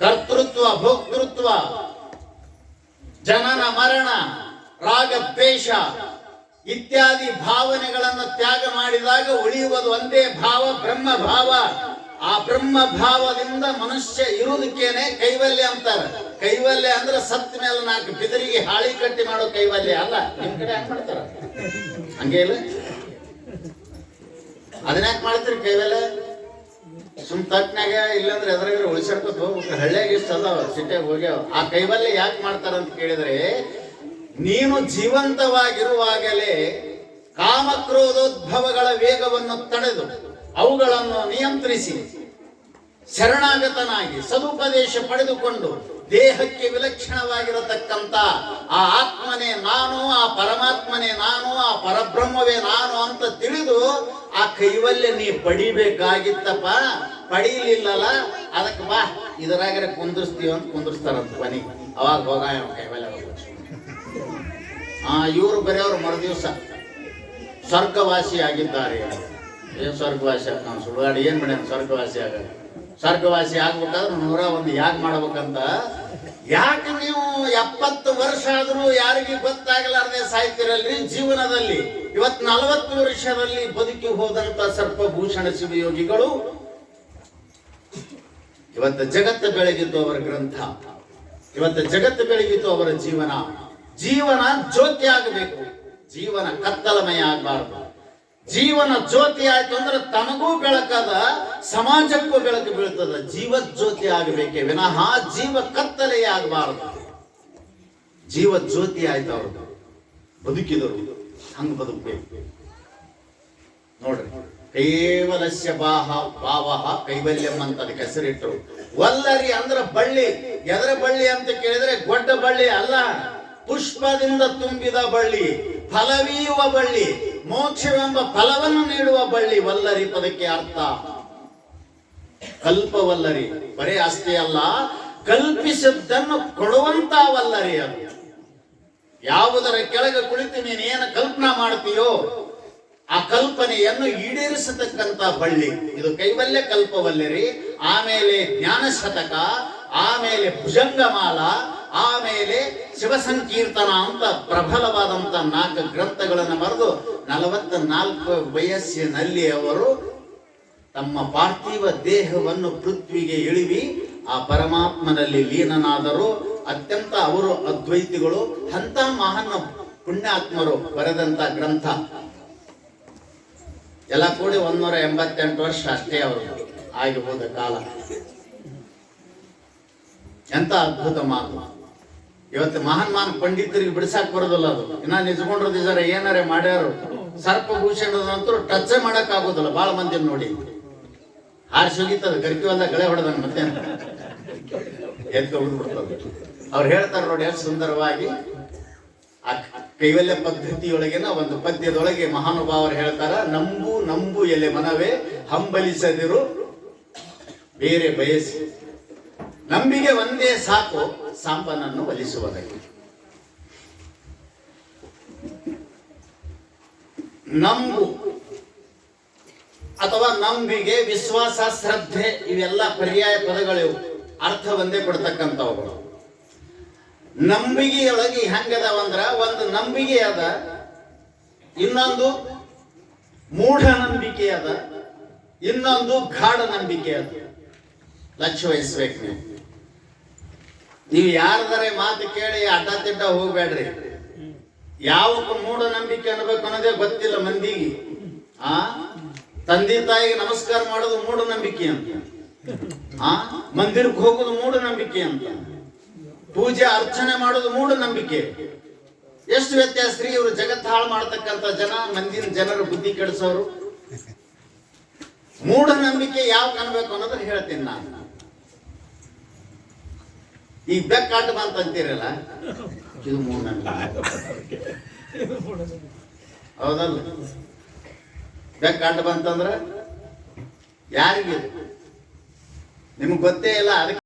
ಕರ್ತೃತ್ವ, ಭೋಕ್ತೃತ್ವ, ಜನನ, ಮರಣ ರಾಗ ದ್ವೇಷ ಇತ್ಯಾದಿ ಭಾವನೆಗಳನ್ನು ತ್ಯಾಗ ಮಾಡಿದಾಗ ಉಳಿಯುವುದು ಒಂದೇ ಭಾವ ಬ್ರಹ್ಮ ಭಾವ ಆ ಬ್ರಹ್ಮ ಭಾವದಿಂದ ಮನುಷ್ಯ ಇರುವುದಕ್ಕೇನೆ ಕೈವಲ್ಯ ಅಂತಾರೆ. ಕೈವಲ್ಯ ಅಂದ್ರೆ ಸತ್ ಮೇಲೆ ನಾಲ್ಕು ಬಿದರಿಗೆ ಹಾಳಿ ಕಟ್ಟಿ ಮಾಡೋ ಕೈವಲ್ಯ ಅಲ್ಲ? ನಿಮ್ ಕಡೆ ಹಂಗ ಮಾಡ್ತಾರ? ಹಂಗೆ ಇಲ್ಲ? ಯಾಕೆ ಮಾಡ್ತೀರಿ ಕೈವಲ್ಯ? ಸುಮ್ ತಟ್ನಾಗ ಇಲ್ಲಂದ್ರೆ ಎದುರಾಗ ಉಳಿಸಾಡ್ಕೊತ ಹೋಗ್ಬೇಕು. ಹಳ್ಳಿಯಾಗ ಇಷ್ಟ ಅದಾವ, ಸಿಟಿಯಾಗ ಹೋಗ್ಯಾವ. ಆ ಕೈವಲ್ಯ ಯಾಕೆ ಮಾಡ್ತಾರ ಅಂತ ಕೇಳಿದ್ರೆ, ನೀನು ಜೀವಂತವಾಗಿರುವಾಗಲೇ ಕಾಮಕ್ರೋಧೋದ್ಭವಗಳ ವೇಗವನ್ನು ತಡೆದು ಅವುಗಳನ್ನು ನಿಯಂತ್ರಿಸಿ, ಶರಣಾಗತನಾಗಿ ಸದುಪದೇಶ ಪಡೆದುಕೊಂಡು ದೇಹಕ್ಕೆ ವಿಲಕ್ಷಣವಾಗಿರತಕ್ಕಂತ ಆ ಆತ್ಮನೇ ನಾನು, ಆ ಪರಮಾತ್ಮನೇ ನಾನು, ಆ ಪರಬ್ರಹ್ಮವೇ ನಾನು ಅಂತ ತಿಳಿದು ಆ ಕೈವಲ್ಯ ನೀ ಪಡಿಬೇಕಾಗಿತ್ತಪ್ಪ. ಪಡೀಲಿಲ್ಲಲ್ಲ, ಅದಕ್ಕೆ ಬಾ, ಇದರಾಗರೆ ಕುಂದಿರ್ಸ್ತೀವಿ ಅಂತ ಕುಂದಿರ್ಸ್ತಾರಂತ ಬನ್ನಿ. ಅವಾಗ ಹೋಗ ಕೈವಲ್ಯ. ಆ, ಇವರು ಬರೆಯವರು ಮರುದಿವಸ ಸ್ವರ್ಗವಾಸಿ ಆಗಿದ್ದಾರೆ ಏನ್ ಸ್ವರ್ಗವಾಸಿ ಆಗ್ತಾನ ಸುಡುಗಾಡಿ ಏನು ಮಾಡ್ಯಾನ ಸ್ವರ್ಗವಾಸಿ ಆಗ? ಸ್ವರ್ಗವಾಸಿ ಆಗ್ಬೇಕಾದ್ರೆ ನೂರ ಒಂದು ಯಾಕೆ ಮಾಡ್ಬೇಕಂತ? ಯಾಕೆ ನೀವು ಎಪ್ಪತ್ತು ವರ್ಷ ಆದರೂ ಯಾರಿಗೆ ಗೊತ್ತಾಗಲಾರದೆ ಸಾಯ್ತಿರಲ್ರಿ ಜೀವನದಲ್ಲಿ? ಇವತ್ ನಲವತ್ತು ವರ್ಷದಲ್ಲಿ ಬದುಕಿ ಹೋದಂತ ಸರ್ಪಭೂಷಣ ಶಿವಯೋಗಿಗಳು? ಇವತ್ತು ಜಗತ್ತು ಬೆಳಗಿದ್ದು ಅವರ ಗ್ರಂಥ. ಇವತ್ತು ಜಗತ್ತು ಬೆಳಗಿದ್ದು ಅವರ ಜೀವನ. ಜೀವನ ಜ್ಯೋತಿ ಆಗಬೇಕು. ಜೀವನ ಕತ್ತಲಮಯ ಆಗಬಾರದು. ಜೀವನ ಜ್ಯೋತಿ ಆಯ್ತು ಅಂದ್ರೆ ತನಗೂ ಬೆಳಕದ, ಸಮಾಜಕ್ಕೂ ಬೆಳಕು ಬೀಳ್ತದ. ಜೀವ ಜ್ಯೋತಿ ಆಗಬೇಕೆ ವಿನಃ ಜೀವ ಕತ್ತಲೆಯೇ ಆಗಬಾರದು. ಜೀವ ಜ್ಯೋತಿ ಆಯ್ತು ಅವ್ರದ್ದು. ಬದುಕಿದರು. ಹಂಗ ಬದುಕಬೇಕು. ನೋಡ್ರಿ. ಕೇವಲಸ್ಯ ಬಾಹ ಭಾವ ಕೈವಲ್ಯಂ ಅಂತ ಅದಕ್ಕೆ ಹೆಸರಿಟ್ಟರು ವಲ್ಲರಿ ಅಂದ್ರ ಬಳ್ಳಿ. ಎದರ ಬಳ್ಳಿ ಅಂತ ಕೇಳಿದ್ರೆ ಗೊಡ್ಡ ಬಳ್ಳಿ ಅಲ್ಲ. ಪುಷ್ಪದಿಂದ ತುಂಬಿದ ಬಳ್ಳಿ. ಫಲವೀಯುವ ಬಳ್ಳಿ. ಮೋಕ್ಷವೆಂಬ ಫಲವನ್ನು ನೀಡುವ ಬಳ್ಳಿ ವಲ್ಲರಿ ಪದಕ್ಕೆ ಅರ್ಥ. ಕಲ್ಪವಲ್ಲರಿ. ಬರೇ ಅಷ್ಟೇ ಅಲ್ಲ, ಕಲ್ಪಿಸಿದ್ದನ್ನು ಕೊಡುವಂತ ವಲ್ಲರಿ ಅದು. ಯಾವುದರ ಕೆಳಗೆ ಕುಳಿತು ನೀನು ಏನು ಕಲ್ಪನಾ ಮಾಡ್ತೀಯೋ, ಆ ಕಲ್ಪನೆಯನ್ನು ಈಡೇರಿಸತಕ್ಕಂತ ಬಳ್ಳಿ. ಇದು ಕೈವಲ್ಯ ಕಲ್ಪವಲ್ಲರಿ, ಆಮೇಲೆ ಜ್ಞಾನ ಶತಕ ಆಮೇಲೆ ಭುಜಂಗಮಾಲ ಆಮೇಲೆ ಶಿವ ಸಂಕೀರ್ತನ ಅಂತ ಪ್ರಬಲವಾದಂತ ನಾಲ್ಕು ಗ್ರಂಥಗಳನ್ನು ಬರೆದು ನಲವತ್ತ ನಾಲ್ಕು ವಯಸ್ಸಿನಲ್ಲಿ ಅವರು ತಮ್ಮ ಪಾರ್ಥಿವ ದೇಹವನ್ನು ಪೃಥ್ವಿಗೆ ಇಳಿವಿ. ಆ ಪರಮಾತ್ಮನಲ್ಲಿ ಲೀನನಾದರು. ಅತ್ಯಂತ ಅವರು ಅದ್ವೈತಿಗಳು ಅಂತ ಮಹಾನ್ ಪುಣ್ಯಾತ್ಮರು ಬರೆದಂತ ಗ್ರಂಥ. ಎಲ್ಲ ಕೂಡಿ ಒಂದೂರ ಎಂಬತ್ತೆಂಟು ವರ್ಷ ಅಷ್ಟೇ ಅವರು ಆಗಿ ಹೋದ ಕಾಲ. ಎಂತ ಅದ್ಭುತ ಮಾತು. ಇವತ್ತು ಮಹಾನ್ ಮಹಾನ್ ಪಂಡಿತರಿಗೆ ಬಿಡಿಸಾಕ್ ಬರೋದಿಲ್ಲ ಅದು. ಇನ್ನ ನಿಜಗೊಂಡ್ರದ್ದು ಇದಾರೆ ಏನಾರೆ ಮಾಡ್ಯಾರು, ಸರ್ಪಭೂಷಣದಂತೂ ಟಚ್ ಮಾಡಕ್ ಆಗೋದಿಲ್ಲ ಬಹಳ ಮಂದಿ ನೋಡಿ. ಹಾರಿಸಿ ಹೋಗಿತ್ತದ ಗರ್ಕಿ ಒಂದ ಗಳೆ ಹೊಡೆದ ಮತ್ತೆ. ಎದ್ದು ಅವ್ರು ಹೇಳ್ತಾರೆ ನೋಡಿ ಎಷ್ಟು ಸುಂದರವಾಗಿ ಆ ಕೈವಲ್ಯ ಪದ್ಧತಿಯೊಳಗಿನ ಒಂದು ಪದ್ಯದೊಳಗೆ ಮಹಾನುಭಾವರು ಹೇಳ್ತಾರ, ನಂಬು ನಂಬು ಎಲೆ ಮನವೇ, ಹಂಬಲಿಸದಿರು, ಬೇರೆ ಬಯಸಿ. ನಂಬಿಗೆ ಒಂದೇ ಸಾಕು, ಸಾಂಬನನ್ನು ಒಲಿಸುವುದಕ್ಕೆ ನಂಬು ಅಥವಾ ನಂಬಿಗೆ ವಿಶ್ವಾಸ, ಶ್ರದ್ಧೆ, ಇವೆಲ್ಲ ಪರ್ಯಾಯ ಪದಗಳಿವು. ಅರ್ಥ ಒಂದೇ ಕೊಡ್ತಕ್ಕಂಥವುಗಳು. ನಂಬಿಕೆಯೊಳಗೆ ಹೆಂಗದವಂದ್ರ, ಒಂದು ನಂಬಿಕೆ ಅದ, ಇನ್ನೊಂದು ಮೂಢ ನಂಬಿಕೆ ಅದ, ಇನ್ನೊಂದು ಗಾಢ ನಂಬಿಕೆ ಅದ. ಲಕ್ಷ್ಯ ವಹಿಸ್ಬೇಕು ನೀವು. ನೀವು ಯಾರದರೆ ಮಾತು ಕೇಳಿ ಅಡ್ಡ ತಿಡ್ಡ ಹೋಗ್ಬೇಡ್ರಿ. ಯಾವಕ್ಕೂ ಮೂಢ ನಂಬಿಕೆ ಅನ್ಬೇಕು ಅನ್ನೋದೇ ಗೊತ್ತಿಲ್ಲ ಮಂದಿಗೆ. ಆ? ತಂದೆ ತಾಯಿಗೆ ನಮಸ್ಕಾರ ಮಾಡೋದು ಮೂಢ ನಂಬಿಕೆ ಅಂತ. ಆ? ಮಂದಿರಕ್ಕೆ ಹೋಗೋದು ಮೂಢ ನಂಬಿಕೆ ಅಂತ. ಪೂಜೆ, ಅರ್ಚನೆ ಮಾಡೋದು ಮೂಢ ನಂಬಿಕೆ ಎಷ್ಟು ವ್ಯತ್ಯಾಸ ರೀ ಇವರು ಜಗತ್ ಹಾಳು ಮಾಡ್ತಕ್ಕಂಥ ಜನ, ಮಂದಿನ ಜನರ ಬುದ್ಧಿ ಕೆಡಿಸೋರು? ಮೂಢ ನಂಬಿಕೆ ಯಾವ ಕಾಣ್ಬೇಕು ಅನ್ನೋದನ್ನ ಹೇಳ್ತೀನಿ ನಾನು. ಈ ಬೆಕ್ಕಾಟ ಬಂತ ಅಂತೀರಲ್ಲ? ಇದು ಮೂಢ ಹೌದಲ್ಲ? ಬೆಕ್ಕಾಟ ಬಂತಂದ್ರ ಯಾರಿಗೆ? ನಿಮ್ಗೆ ಗೊತ್ತೇ ಇಲ್ಲ ಅದಕ್ಕೆ